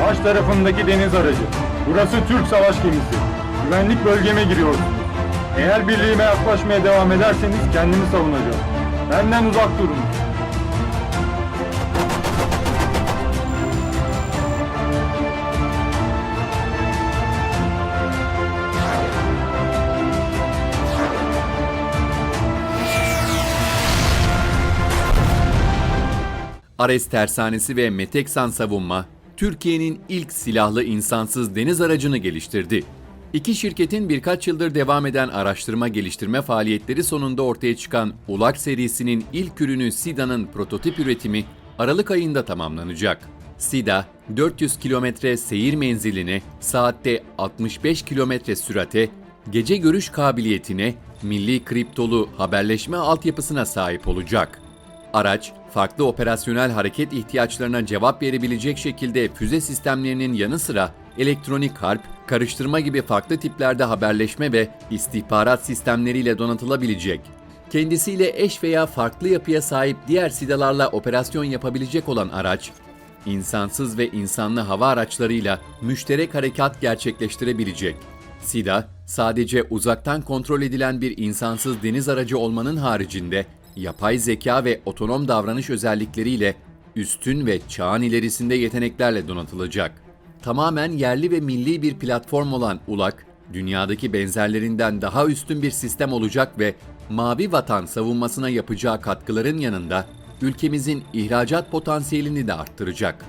karşı tarafındaki deniz aracı. Burası Türk savaş gemisi. Güvenlik bölgeme giriyoruz. Eğer birliğime yaklaşmaya devam ederseniz kendimi savunacağım. Benden uzak durun. Ares Tersanesi ve Meteksan Savunma, Türkiye'nin ilk silahlı insansız deniz aracını geliştirdi. İki şirketin birkaç yıldır devam eden araştırma geliştirme faaliyetleri sonunda ortaya çıkan Ulak serisinin ilk ürünü SIDA'nın prototip üretimi Aralık ayında tamamlanacak. SIDA, 400 kilometre seyir menziline, saatte 65 kilometre sürate, gece görüş kabiliyetine, milli kriptolu haberleşme altyapısına sahip olacak. Araç, farklı operasyonel hareket ihtiyaçlarına cevap verebilecek şekilde füze sistemlerinin yanı sıra elektronik harp, karıştırma gibi farklı tiplerde haberleşme ve istihbarat sistemleriyle donatılabilecek. Kendisiyle eş veya farklı yapıya sahip diğer sidalarla operasyon yapabilecek olan araç, insansız ve insanlı hava araçlarıyla müşterek harekat gerçekleştirebilecek. SIDA, sadece uzaktan kontrol edilen bir insansız deniz aracı olmanın haricinde, yapay zeka ve otonom davranış özellikleriyle üstün ve çağın ilerisinde yeteneklerle donatılacak. Tamamen yerli ve milli bir platform olan ULAK, dünyadaki benzerlerinden daha üstün bir sistem olacak ve mavi vatan savunmasına yapacağı katkıların yanında ülkemizin ihracat potansiyelini de arttıracak.